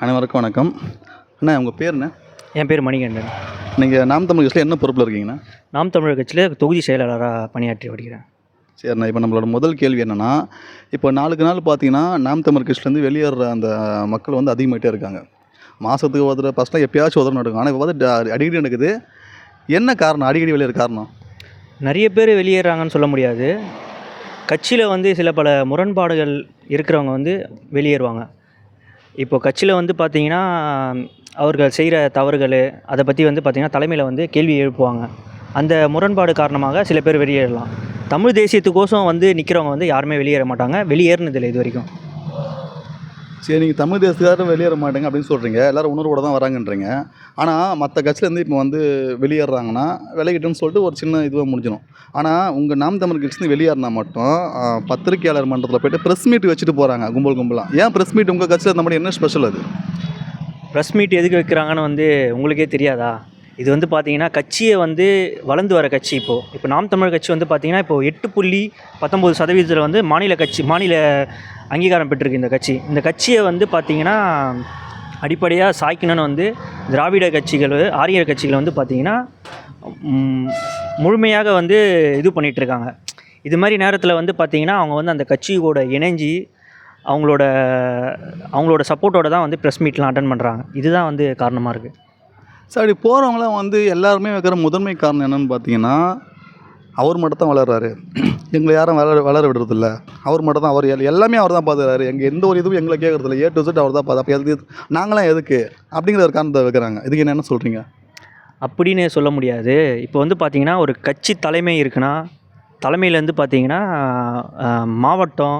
அனைவருக்கும் வணக்கம். அண்ணா உங்கள் பேர் என்ன? என் பேர் மணிகண்டன். நீங்கள் நாம் தமிழ் கட்சியில் என்ன பொறுப்பில் இருக்கீங்கண்ணா? நாம் தமிழர் கட்சியில் தொகுதி செயலாளராக பணியாற்றி வருகிறேன். சரிண்ணா இப்போ நம்மளோட முதல் கேள்வி என்னென்னா இப்போ நாளுக்கு நாள் பார்த்தீங்கன்னா நாம் தமிழ் கட்சியிலேருந்து வெளியேற அந்த மக்கள் வந்து அதிகமாகிட்டே இருக்காங்க. மாதத்துக்கு ஒரு தடவை ஃபஸ்ட்டாக எப்பயாச்சும் உதவி நடக்கும். ஆனால் இப்போ ட- அடிக்கடி நடக்குது. என்ன காரணம்? அடிக்கடி வெளியேற காரணம்? நிறைய பேர் வெளியேறாங்கன்னு சொல்ல முடியாது. கட்சியில் வந்து சில பல முரண்பாடுகள் இருக்கிறவங்க வந்து வெளியேறுவாங்க. இப்போ கட்சியில் வந்து பார்த்தீங்கன்னா அவர்கள் செய்கிற தவறுகள் அதை பற்றி வந்து பார்த்திங்கன்னா தலைமையில் வந்து கேள்வி எழுப்புவாங்க. அந்த முரண்பாடு காரணமாக சில பேர் வெளியேறலாம். தமிழ் தேசியத்துக்கோசம் வந்து நிற்கிறவங்க வந்து யாருமே வெளியேற மாட்டாங்க. வெளியேறினதில்லை இது வரைக்கும். சரி நீங்கள் தமிழ் தேசத்துக்காரர் வெளியேற மாட்டேங்க அப்படின்னு சொல்கிறீங்க எல்லோரும் உணர்வோடு தான் வராங்கன்றீங்க. ஆனால் மற்ற கட்சியிலேருந்து இப்போ வந்து வெளியேறாங்கன்னா விலகிட்டோன்னு சொல்லிட்டு ஒரு சின்ன இதுவாக முடிஞ்சிடும். ஆனால் உங்கள் நாம் தமிழ் கட்சியிலேருந்து வெளியேறினா மட்டும் பத்திரிகையாளர் பத்திரிக்கையாளர் மன்றத்தில் போய்ட்டு ப்ரெஸ் மீட் வச்சுட்டு போகிறாங்க கும்பல் கும்பலாக ஏன் ப்ரெஸ் மீட் உங்கள் கட்சியில் இருந்த மாதிரி என்ன ஸ்பெஷல் அது? ப்ரெஸ் மீட் எதுக்கு வைக்கிறாங்கன்னு வந்து உங்களுக்கே தெரியாதா? இது வந்து பார்த்தீங்கன்னா கட்சியை வந்து வளர்ந்து வர கட்சி இப்போது இப்போ நாம் தமிழ் கட்சி வந்து பார்த்திங்கன்னா இப்போ எட்டு புள்ளி பத்தொம்போது சதவீதத்தில் வந்து மாநில கட்சி மாநில அங்கீகாரம் பெற்றிருக்கு இந்த கட்சி. இந்த கட்சியை வந்து பார்த்தீங்கன்னா அடிப்படையாக சாய்க்கணும்னு வந்து திராவிட கட்சிகள் ஆரியர் கட்சிகள் வந்து பார்த்திங்கன்னா முழுமையாக வந்து இது பண்ணிகிட்டு இருக்காங்க. இது மாதிரி நேரத்தில் வந்து பார்த்திங்கன்னா அவங்க வந்து அந்த கட்சியோட இணைஞ்சி அவங்களோட அவங்களோட சப்போர்ட்டோட தான் வந்து ப்ரெஸ் மீட்லாம் அட்டன் பண்ணுறாங்க இதுதான் வந்து காரணமாக இருக்குது சார் அப்படி போகிறவங்களாம் வந்து எல்லாருமே வைக்கிற முதன்மை காரணம் என்னென்னு பார்த்தீங்கன்னா அவர் மட்டும் தான் வளர்றாரு. எங்களை யாரும் வளர வளர விடுறதில்ல. அவர் மட்டும் தான் அவர் எல்- எல்லாமே அவர் தான் பார்த்துக்கிறாரு எங்கள் எந்த ஒரு இதுவும் எங்களை கேட்குறதில்ல ஏ டு செட் அவர் தான் பார்த்து அப்போ எதுக்கு நாங்களாம் எதுக்கு? அப்படிங்கிற ஒரு காரணத்தை வைக்கிறாங்க. இதுக்கு என்ன சொல்கிறீங்க அப்படின்னு சொல்ல முடியாது. இப்போ வந்து பார்த்தீங்கன்னா ஒரு கட்சி தலைமை இருக்குன்னா தலைமையிலேருந்து பார்த்தீங்கன்னா மாவட்டம்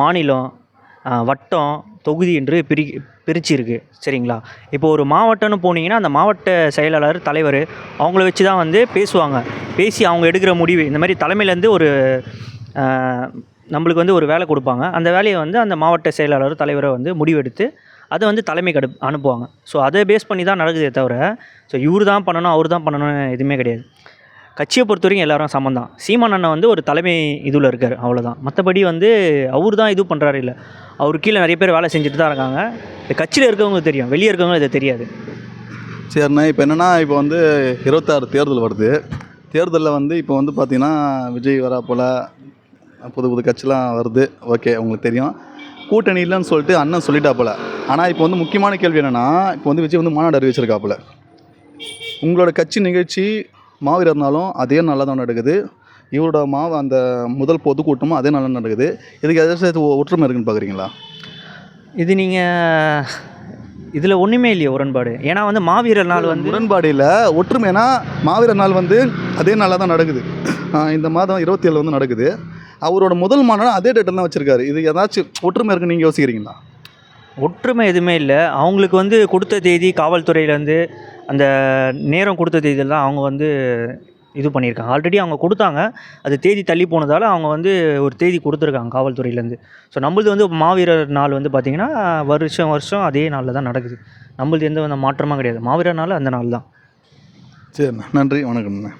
மாநிலம் வட்டம் தொகுதி என்று பிரி பிரிச்சிருக்கு. சரிங்களா? இப்போ ஒரு மாவட்டம்னு போனீங்கன்னா அந்த மாவட்ட செயலாளர் தலைவர் அவங்கள வச்சு தான் வந்து பேசுவாங்க. பேசி அவங்க எடுக்கிற முடிவு. இந்த மாதிரி தலைமையிலேருந்து ஒரு நம்மளுக்கு வந்து ஒரு வேலை கொடுப்பாங்க. அந்த வேலையை வந்து அந்த மாவட்ட செயலாளர் தலைவரை வந்து முடிவெடுத்து அதை வந்து தலைமைக்கு அடு அனுப்புவாங்க. ஸோ அதை பேஸ் பண்ணி தான் நடக்குதே தவிர ஸோ இவர் தான் பண்ணணும் அவர் தான் பண்ணணும்னு எதுவுமே கிடையாது. கட்சியை பொறுத்த வரைக்கும் எல்லாரும் சமம் தான் சீமான் அண்ணன் வந்து ஒரு தலைமை இதில் இருக்கார் அவ்வளோதான் மற்றபடி வந்து அவர் தான் இது பண்ணுறாரு இல்லை. அவர் கீழே நிறைய பேர் வேலை செஞ்சுட்டு தான் இருக்காங்க. இந்த கட்சியில் இருக்கவங்க தெரியும் வெளியே இருக்கவங்க இது தெரியாது. சரிண்ணா இப்போ என்னென்னா இப்போ வந்து இருபத்தாறு தேர்தல் வருது. தேர்தலில் வந்து இப்போ வந்து பார்த்திங்கன்னா விஜய் வரா போல் புது புது கட்சிலாம் வருது. ஓகே உங்களுக்கு தெரியும். கூட்டணி இல்லைன்னு சொல்லிட்டு அண்ணன் சொல்லிட்டாப்புல ஆனால் இப்போ வந்து முக்கியமான கேள்வி என்னென்னா இப்போ வந்து விஜய் வந்து மாநாடு அறிவிச்சிருக்காப்புல உங்களோட கட்சி நிகழ்ச்சி மாவீரர்னாலும் அதே நல்லா தான் நடக்குது. இவரோட மாவு அந்த முதல் பொதுக்கூட்டமும் அதே நல்லா நடக்குது. இதுக்கு எதாச்சும் ஒற்றுமை இருக்குன்னு பார்க்குறீங்களா இது நீங்கள் இதில் ஒன்றுமே இல்லையே உடன்பாடு. ஏன்னா வந்து மாவீரர் நாள் வந்து உடன்பாடு இல்லை. ஒற்றுமைனா மாவீரர் நாள் வந்து அதே நாளாக தான் நடக்குது. இந்த மாதம் இருபத்தி ஏழு வந்து நடக்குது. அவரோட முதல் மாநாடு அதே டேட்டில் தான் வச்சிருக்காரு. இது ஏதாச்சும் ஒற்றுமை இருக்குன்னு நீங்கள் யோசிக்கிறீங்களா? ஒற்றுமை எதுவுமே இல்லை. அவங்களுக்கு வந்து கொடுத்த தேதி காவல்துறையிலேருந்து அந்த நேரம் கொடுத்த தேதியில் தான் அவங்க வந்து இது பண்ணியிருக்காங்க. ஆல்ரெடி அவங்க கொடுத்தாங்க. அது தேதி தள்ளி போனதால் அவங்க வந்து ஒரு தேதி கொடுத்துருக்காங்க காவல்துறையிலேருந்து. ஸோ நம்மளது வந்து மாவீரர் நாள் வந்து பார்த்திங்கன்னா வருஷம் வருஷம் அதே நாளில் தான் நடக்குது. நம்மளது எந்த வித மாற்றமும் கிடையாது. மாவீரர் நாள் அந்த நாள் தான் சரிண்ணா. நன்றி. வணக்கம்ண்ணா.